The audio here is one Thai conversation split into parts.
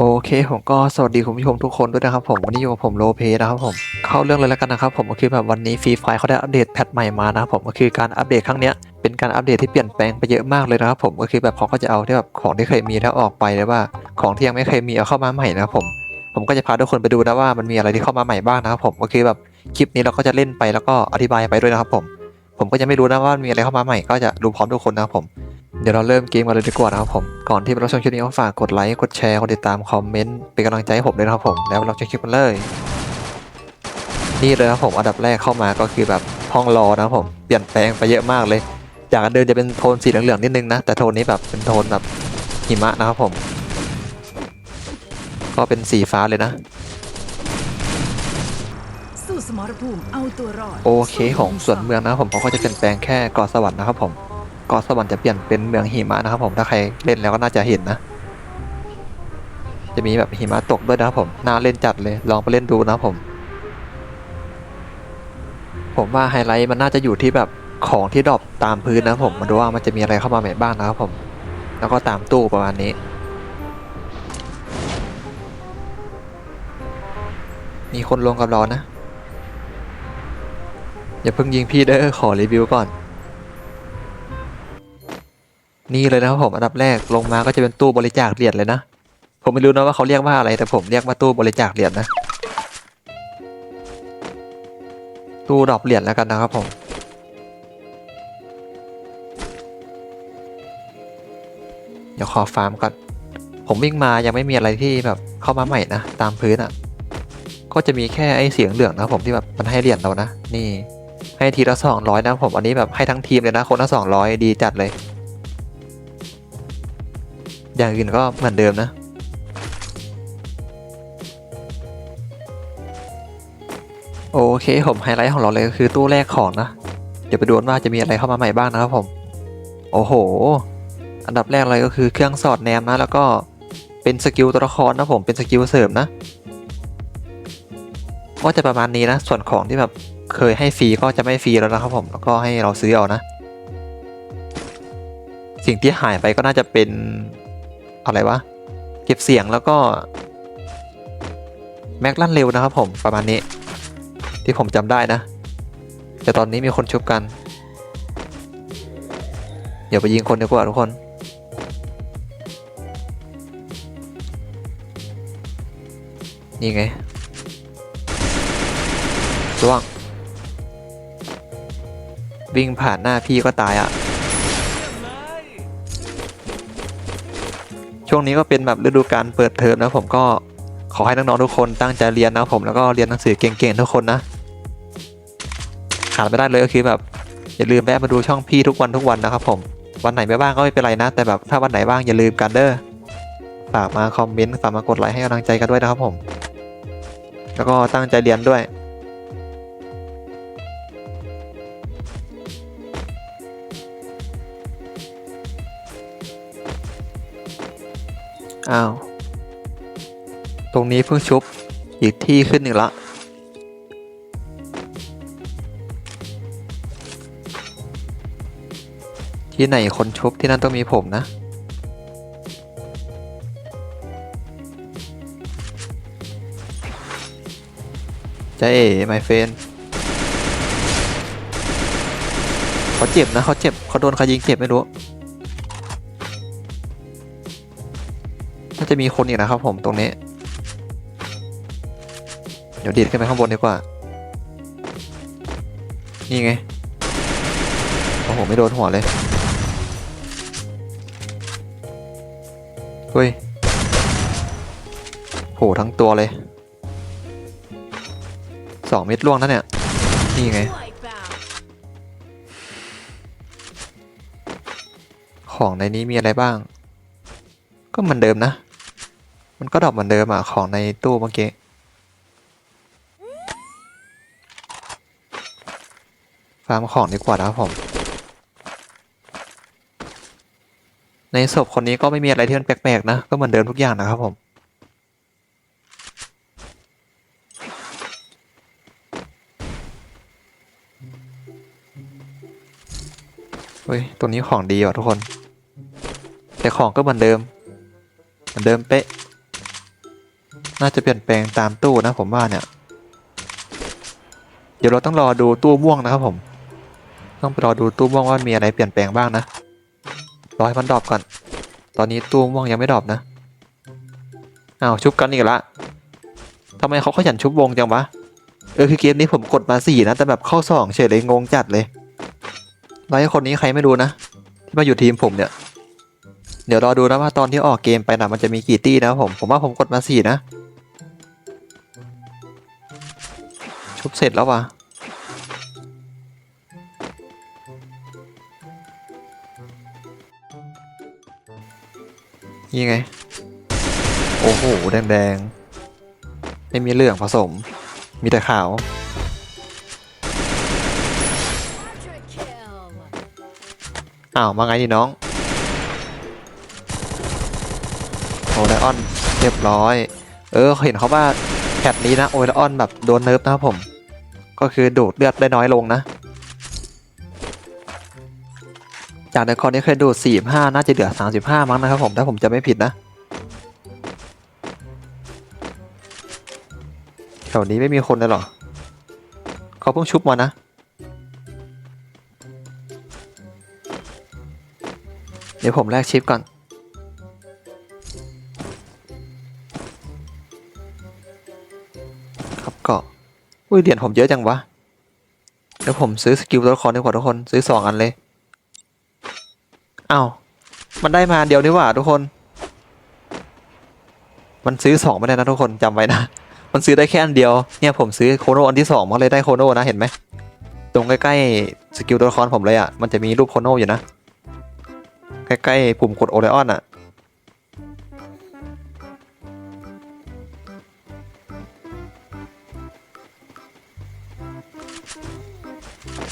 โอเคผมก็สวัสดีคุณผู้ชมทุกคนด้วยนะครับผมวันนี้อยู่กับผมโลเพนะครับผมเข้าเรื่องเลยแล้วกันนะครับผมก็คือแบบวันนี้ฟรีไฟเขาได้อัปเดตแพทใหม่มานะครับผมก็คือการอัปเดตครั้งเนี้ยเป็นการอัปเดตที่เปลี่ยนแปลงไปเยอะมากเลยนะครับผมก็คือแบบเขาก็จะเอาที่แบบของที่เคยมีแล้วออกไปเลยว่า ของที่ยังไม่เคยมีเอาเข้ามาใหม่นะครับผม ผมก็จะพาทุกคนไปดูนะว่ามันมีอะไรที่เข้ามาใหม่บ้างนะครับผมก็คือแบบคลิปนี้เราก็จะเล่นไปแล้วก็อธิบายไปด้วยนะครับผม ผมก็จะไม่รู้นะว่ามีอะไรเข้ามาใหม่ ก็จะรู้พร้อมทุกคนนะครับผม เดี๋ยวเราเริ่มเกมกันเลยดีกว่านะครับผม ก่อนที่เราชมคลิปนี้ก็ฝากกดไลค์ กดแชร์ กดติดตามคอมเมนต์ เป็นกำลังใจให้ผมด้วยนะครับผม แล้วเราชมคลิปกันเลย นี่เลยนะครับผม อันดับแรกเข้ามาก็คือแบบห้องรอนะครับผม เปลี่ยนแปลงไปเยอะมากเลย จากเดิมจะเป็นโทนสีเหลืองๆนิดนึงนะ แต่โทนนี้แบบเป็นโทนแบบหิมะนะครับผม ก็เป็นสีฟ้าเลยนะสู้สมรภูมิเอาตัวรอดโอเคของส่วนเมืองนะครับผมเขาก็จะเปลี่ยนแปลงแค่เกาะสวรรค์นะครับผม เกาะสวรรค์จะเปลี่ยนเป็นเมืองหิมะนะครับผมถ้าใครเล่นแล้วก็น่าจะเห็นนะ จะมีแบบหิมะตกด้วยนะครับผมน่าเล่นจัดเลยลองไปเล่นดูนะครับผม ผมว่าไฮไลท์มันน่าจะอยู่ที่แบบของที่ดรอปตามพื้นนะผมมาดูว่ามันจะมีอะไรเข้ามาใหม่บ้างนะครับผม แล้วก็ตามตู้ประมาณนี้ มีคนลงกับเรานะ อย่าเพิ่งยิงพี่เด้อขอรีวิวก่อน นี่เลยนะครับผมอันดับแรกลงมาก็จะเป็นตู้บริจาคเหรียญเลยนะ ผมไม่รู้นะว่าเขาเรียกว่าอะไร แต่ผมเรียกว่าตู้บริจาคเหรียญนะ ตู้ดรอปเหรียญแล้วกันนะครับผมเดี๋ยวขอฟาร์มก่อน ผมวิ่งมายังไม่มีอะไรที่แบบเข้ามาใหม่นะ ตามพื้นอะ่ะ ก็จะมีแค่ไอเสียงเหลืองนะครับผมที่แบบมันให้เหรียญเรานะ นี่ ให้ทีละสองร้อยนะผม อันนี้แบบให้ทั้งทีมเลยนะ คนละสองร้อยดีจัดเลย อย่างอื่นก็เหมือนเดิมนะโอเคผมไฮไลท์ของเราเลยก็คือตู้แรกของนะ เดี๋ยวไปดูว่าจะมีอะไรเข้ามาใหม่บ้างนะครับผม โอ้โห อันดับแรกเลยก็คือเครื่องสอดแนมนะ แล้วก็เป็นสกิลตัวละครนะผมเป็นสกิลเสริมนะก็จะประมาณนี้นะ ส่วนของที่แบบเคยให้ฟรีก็จะไม่ฟรีแล้วนะครับผมแล้วก็ให้เราซื้อเอานะ สิ่งที่หายไปก็น่าจะเป็น อะไรวะ เก็บเสียงแล้วก็ แม็กลั่นเร็วนะครับผมประมาณนี้ ที่ผมจำได้นะ แต่ตอนนี้มีคนชุบกัน เดี๋ยวไปยิงคนดีกว่าทุกคนนี่ไงร่วง วิ่งผ่านหน้าพี่ก็ตายอะ่ะ ช่วงนี้ก็เป็นแบบฤดูการเปิดเทอมนะผมก็ขอให้น้องๆทุกคนตั้งใจเรียนนะผมแล้วก็เรียนหนังสือเก่งๆทุกคนนะขาดไม่ได้เลยก็คือแบบอย่าลืมแวะมาดูช่องพี่ทุกวันทุกวันนะครับผมวันไหนไม่ว่างก็ไม่เป็นไรนะ แต่แบบถ้าวันไหนว่างอย่าลืมกันเด้อฝากมาคอมเมนต์ฝากมากดไลค์ให้กำลังใจกันด้วยนะครับผม แล้วก็ตั้งใจเรียนด้วย อ้าว ตรงนี้เพิ่งชุบ อีกที่ขึ้นหนึ่งละที่ไหนคนชุบที่นั่นต้องมีผมนะ จะเอ๋ไมเฟนเขาเจ็บนะเขาเจ็บเขาโดนใครยิงเจ็บไม่รู้ จะมีคนอีกนะครับผมตรงนี้ เดี๋ยวดีดขึ้นไปข้างบนดีกว่า นี่ไง โอ้โห ไม่โดนหัวเลย เฮ้ยโหทั้งตัวเลยสองเม็ดล่วงนะเนี่ย นี่ไง ของในนี้มีอะไรบ้าง ก็เหมือนเดิมนะ มันก็ดรอปเหมือนเดิมอะ ของในตู้เมื่อกี้ ฟาร์มของดีกว่านะครับผม ในศพคนนี้ก็ไม่มีอะไรที่มันแปลกๆนะ ก็เหมือนเดิมทุกอย่างนะครับผมเฮ้ย ตัวนี้ของดีว่ะทุกคน แต่ของก็เหมือนเดิม เหมือนเดิมเป๊ะ น่าจะเปลี่ยนแปลงตามตู้นะผมว่าเนี่ย เดี๋ยวเราต้องรอดูตู้ม่วงนะครับผม ต้องไปรอดูตู้ม่วงว่ามีอะไรเปลี่ยนแปลงบ้างนะ รอให้มันดรอปก่อน ตอนนี้ตู้ม่วงยังไม่ดรอปนะอ้าวชุบกันอีกละทำไมเขาขยันชุบวงจังวะ เออคือเกมนี้ผมกดมาสี่นะแต่แบบเข้าสองเฉยเลยงงจัดเลยแล้วไอ้คนนี้ใครไม่รู้นะที่มาอยู่ทีมผมเนี่ย เดี๋ยวรอดูนะว่าตอนที่ออกเกมไปนะมันจะมีกี่ตี้นะผม ผมว่าผมกดมาสี่นะ ชุบเสร็จแล้ววะนี่ไง โอ้โห แดงๆไม่มีเหลืองผสม มีแต่ขาว อ้าว มาไงนี่น้องโอไลออน เรียบร้อย เออ เห็นเขาว่า แพทนี้นะโอไลออนแบบโดนเนิร์ฟนะครับผม ก็คือดูดเลือดได้น้อยลงนะ จากแต่ก่อนนี้เคยดูด 45 น่าจะเหลือ 35 มั้งนะครับผม ถ้าผมจะไม่ผิดนะแถวนี้ไม่มีคนเลยหรอ เขาเพิ่งชุบมานะ เดี๋ยวผมแลกชิปก่อน อุ้ยเหรียญผมเยอะจังวะเดี๋ยวผมซื้อสกิลตัวละครดีกว่าทุกคนซื้อสองอันเลยอ้าวมันได้มาเดียวนี่หว่าทุกคน มันซื้อสองไม่ได้นะทุกคนจำไว้นะมันซื้อได้แค่อันเดียวเนี่ยผมซื้อโคโนอันที่สองมันเลยได้โคโนนะเห็นไหมตรงใกล้ๆสกิลตัวละครผมเลยอะมันจะมีรูปโคโนอยู่นะใกล้ๆปุ่มกดโอไลออนอะ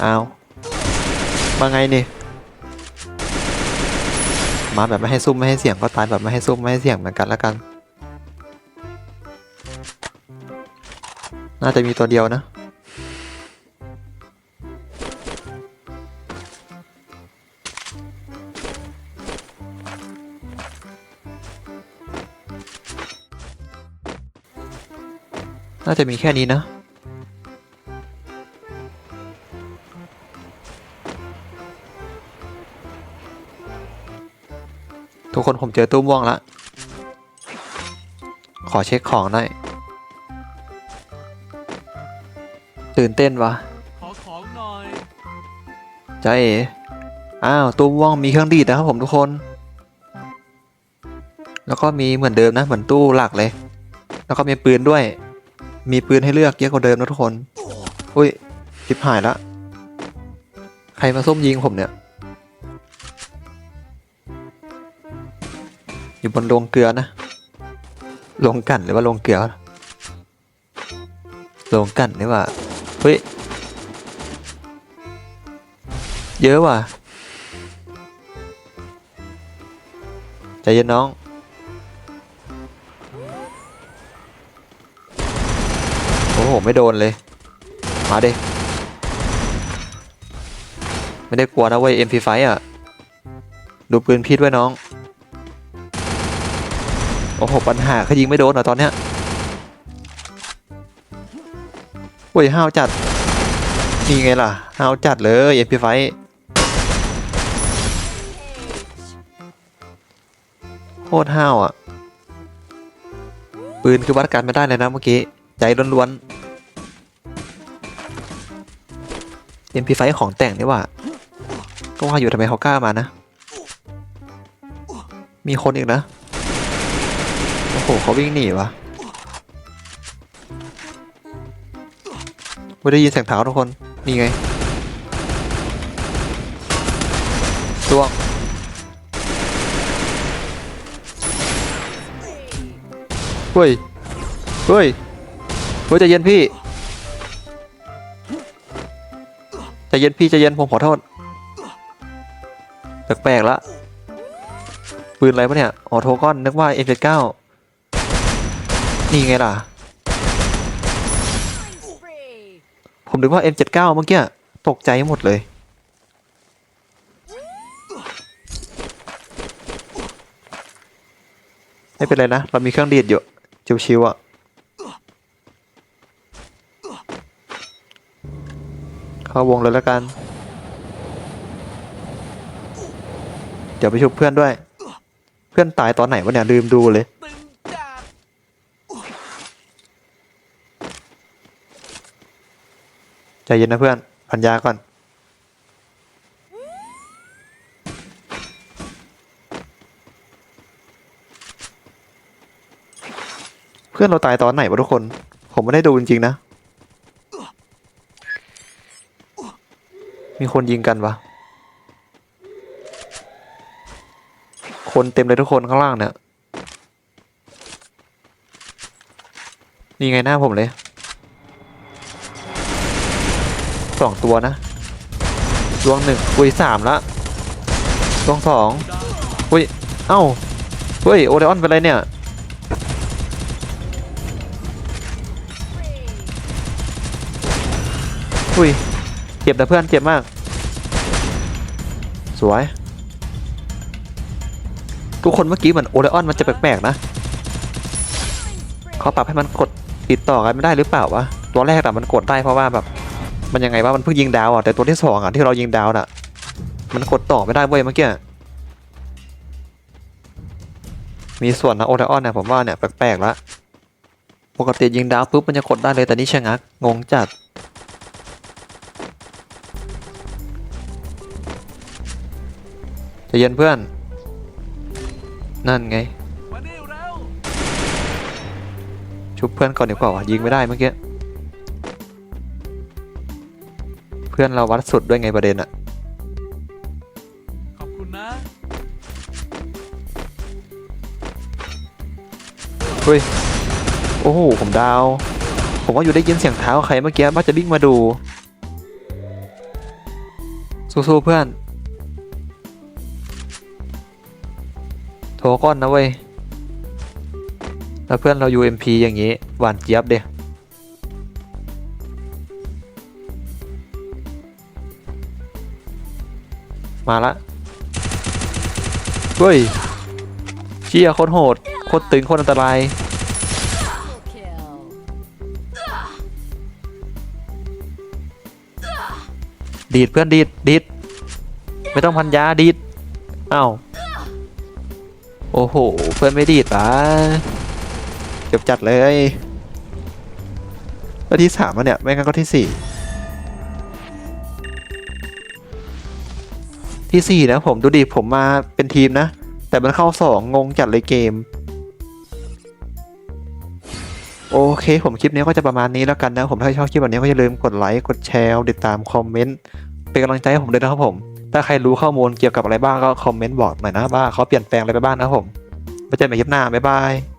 เอามาไงนี่มาแบบไม่ให้ซุ่มไม่ให้เสียงก็ตายแบบไม่ให้ซุ่มไม่ให้เสียงเหมือนกันแล้วกัน น่าจะมีตัวเดียวนะ น่าจะมีแค่นี้นะ ทุกคนผมเจอตู้ม่วงละ ขอเช็คของหน่อย ตื่นเต้นวะขอของหน่อยใจเอ๋อ้าวตู้ม่วงมีเครื่องดีดนะครับผมทุกคน แล้วก็มีเหมือนเดิมนะเหมือนตู้หลักเลย แล้วก็มีปืนด้วย มีปืนให้เลือกเยอะกว่าเดิมนะทุกคน อุ้ยชิบหายละ ใครมาส้มยิงผมเนี่ย อยู่บนโรงเกลือนะโรงกั่นหรือว่าโรงเกลือโรงกั่นนี่ว่าเฮ้ยเยอะว่ะใจเย็นน้องโอ้โหไม่โดนเลย มาดิไม่ได้กลัวนะเว้ย MP5 อะ ดูปืนพี่ด้วยน้อง อ้โหปัญหาคือยิงไม่โดนเหรอตอนเนี้ยโอ้ยห้าวจัดนี่ไงล่ะห้าวจัดเลย MP5 โคตรห้าวอะ ปืนคือวัดกันไม่ได้เลยนะเมื่อกี้ ใจล้วนๆ MP5 ของแต่งนี่ว่าก็ว่าอยู่ทำไมเขากล้ามานะ มีคนอีกนะ โอ้โหเขาวิ่งหนีวะไม่ได้ยินเสียงเท้าทุกคน นี่ไงล่วงเฮ้ย เฮ้ย เฮ้ยใจเย็นพี่ใจเย็นพี่ใจเย็นผมขอโทษแปลกๆละปืนอะไรปะเนี่ย ออโทก้อนนึกว่า M79 นี่ไงล่ะ ผมนึกว่า M79 เมื่อกี้ตกใจหมดเลย ไม่เป็นไรนะ เรามีเครื่องดีดอยู่ชิวๆอะเข้าวงเลยแล้วกัน เดี๋ยวไปชุบเพื่อนด้วย เพื่อนตายตอนไหนวะเนี่ยลืมดูเลย ใจเย็นนะเพื่อนพันยาก่อน เพื่อนเราตายตอนไหนวะทุกคน ผมไม่ได้ดูจริงๆนะ มีคนยิงกันวะคนเต็มเลยทุกคนข้างล่างเนี่ย นี่ไงหน้าผมเลย สองตัวนะดวงหนึ่งอุ้ยสามละดวงสองอุ้ยเอ้าเฮ้ยโอเดออนเป็นไรเนี่ยอุ้ยเจ็บนะเพื่อนเจ็บมาก สวย ทุกคนเมื่อกี้เหมือนโอเดออนมันจะแปลกๆนะเขาปรับให้มันกดติดต่อกันไม่ได้หรือเปล่าวะตัวแรกอะมันกดได้เพราะว่าแบบ มันยังไงว่ามันเพิ่งยิงดาวอะแต่ตัวที่สองอะที่เรายิงดาวน่ะ มันกดต่อไม่ได้เว้ยเมื่อกี้มีส่วนนะโอเดออนเนี่ยผมว่าเนี่ยแปลกๆละปกติยิงดาวปุ๊บมันจะกดได้เลยแต่นี่ชะงักงงจัดจะเย็นเพื่อน นั่นไง ชุบเพื่อนก่อนดีกว่าวะยิงไม่ได้เมื่อกี้ พื่อนเราวัดสุดด้วยไงประเด็นอะขอบคุณนะเฮ้ยโอ้โหผมดาว ผมว่าอยู่ได้ยินเสียงเท้าใครเมื่อกี้ว่าจะวิ่งมาดู สู้ๆเพื่อนโทรก้อนนะเว้ยแล้วเพื่อนเรา UMP อย่างนี้ หวานเจี๊ยบเด มาละเฮ้ยเชี่ยโคตรโหดโคตรตึงโคตรอันตรายดีดเพื่อนดีดดีดไม่ต้องพันยาดีดอ้าวโอ้โห เพื่อนไม่ดีดปะเก็บจัดเลยก็ที่สามแล้วเนี่ย ไม่งั้นก็ที่สี่ ที่สี่นะผมดูดิผมมาเป็นทีมนะ แต่มันเข้าสองงงจัดเลยเกม โอเค ผมคลิปนี้ก็จะประมาณนี้แล้วกันนะ ผมถ้าชอบคลิปแบบนี้ก็อย่าลืมกดไลค์กดแชร์ติดตามคอมเมนต์เป็นกำลังใจให้ผมด้วยนะครับผม ถ้าใครรู้ข้อมูลเกี่ยวกับอะไรบ้างก็คอมเมนต์บอกหน่อยนะว่าเขาเปลี่ยนแปลงอะไรไปบ้างนะครับผมไว้เจอกันใหม่คลิปหน้าบ๊ายบาย